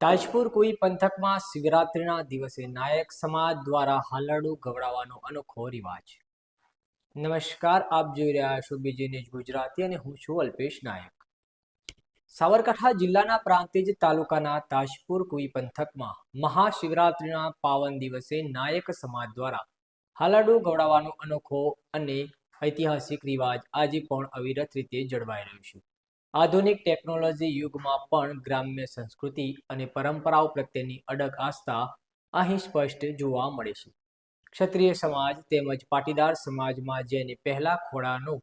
તાજપુર કોઈ પંથકમાં શિવરાત્રિના દિવસે નાયક સમાજ દ્વારા હાલરડું ગવડાવવાનો અનોખો રિવાજ. નમસ્કાર, આપ જોઈ રહ્યા છો બીજી ન્યૂઝ ગુજરાતી અને હું છું અલ્પેશ નાયક. સાબરકાંઠા જિલ્લાના પ્રાંતિજ તાલુકાના તાજપુર કોઈ પંથકમાં મહાશિવરાત્રિના પાવન દિવસે નાયક સમાજ દ્વારા હાલરડું ગવડાવવાનો અનોખો અને ઐતિહાસિક રિવાજ આજે પણ અવિરત રીતે જળવાઈ રહ્યો છે. આધુનિક ટેકનોલોજી યુગમાં પણ ગ્રામ્ય સંસ્કૃતિ અને પરંપરાઓ પ્રત્યેની અડગ આસ્થા અહીં સ્પષ્ટ જોવા મળે છે. ક્ષત્રિય સમાજ તેમજ પાટીદાર સમાજમાં જેને પહેલા ખોડાનો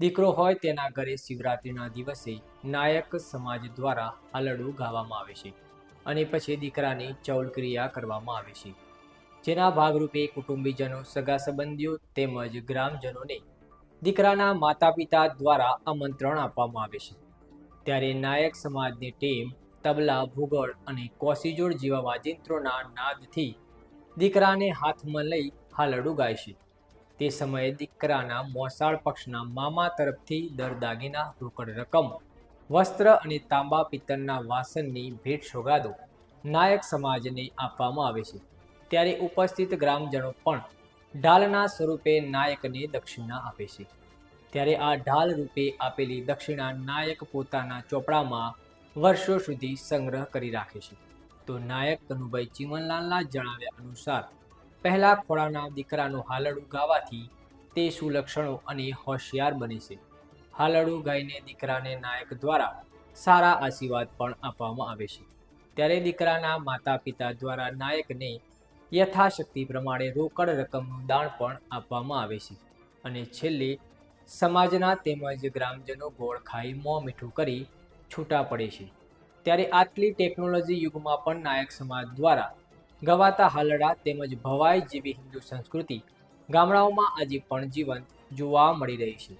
દીકરો હોય તેના ઘરે શિવરાત્રિના દિવસે નાયક સમાજ દ્વારા હાલરડું ગાવામાં આવે છે અને પછી દીકરાની ચૌલ ક્રિયા કરવામાં આવે છે. જેના ભાગરૂપે કુટુંબીજનો, સગા સંબંધીઓ તેમજ ગ્રામજનોને દીકરાના માતા પિતા દ્વારા આમંત્રણ આપવામાં આવે છે. ત્યારે નાયક સમાજની ટીમ તબલા, ભૂગોળ અને કોસીજોડ જેવા વાજિંત્રોના નાદથી દીકરાને હાથમાં લઈ હાલડું ગાય તે સમયે દીકરાના મોસાળ પક્ષના મામા તરફથી દર દાગીના રોકડ રકમ, વસ્ત્ર અને તાંબા પિત્તળના વાસણની ભેટ સોગાદો નાયક સમાજને આપવામાં આવે છે. ત્યારે ઉપસ્થિત ગ્રામજનો પણ ઢાલના સ્વરૂપે નાયકને દક્ષિણા આપે છે. ત્યારે આ ઢાલ રૂપે આપેલી દક્ષિણા નાયક પોતાના ચોપડામાં વર્ષો સુધી સંગ્રહ કરી રાખે છે. તો નાયક કનુભાઈ ચીમનલાલના જણાવ્યા અનુસાર, પહેલા ખોળાના દીકરાનું હાલડું ગાવાથી તે સુલક્ષણો અને હોશિયાર બને છે. હાલડું ગાઈને દીકરાને નાયક દ્વારા સારા આશીર્વાદ પણ આપવામાં આવે છે. ત્યારે દીકરાના માતા પિતા દ્વારા નાયકને યથાશક્તિ પ્રમાણે રોકડ રકમનું દાન પણ આપવામાં આવે છે. અને છેલ્લે સમાજના તેમજ ગ્રામજનો ગોળ ખાઈ મોં મીઠું કરી છૂટા પડે છે. ત્યારે આટલી ટેકનોલોજી યુગમાં પણ નાયક સમાજ દ્વારા ગવાતા હાલડા તેમજ ભવાઈ જેવી હિન્દુ સંસ્કૃતિ ગામડાઓમાં આજે પણ જીવંત જોવા મળી રહી છે.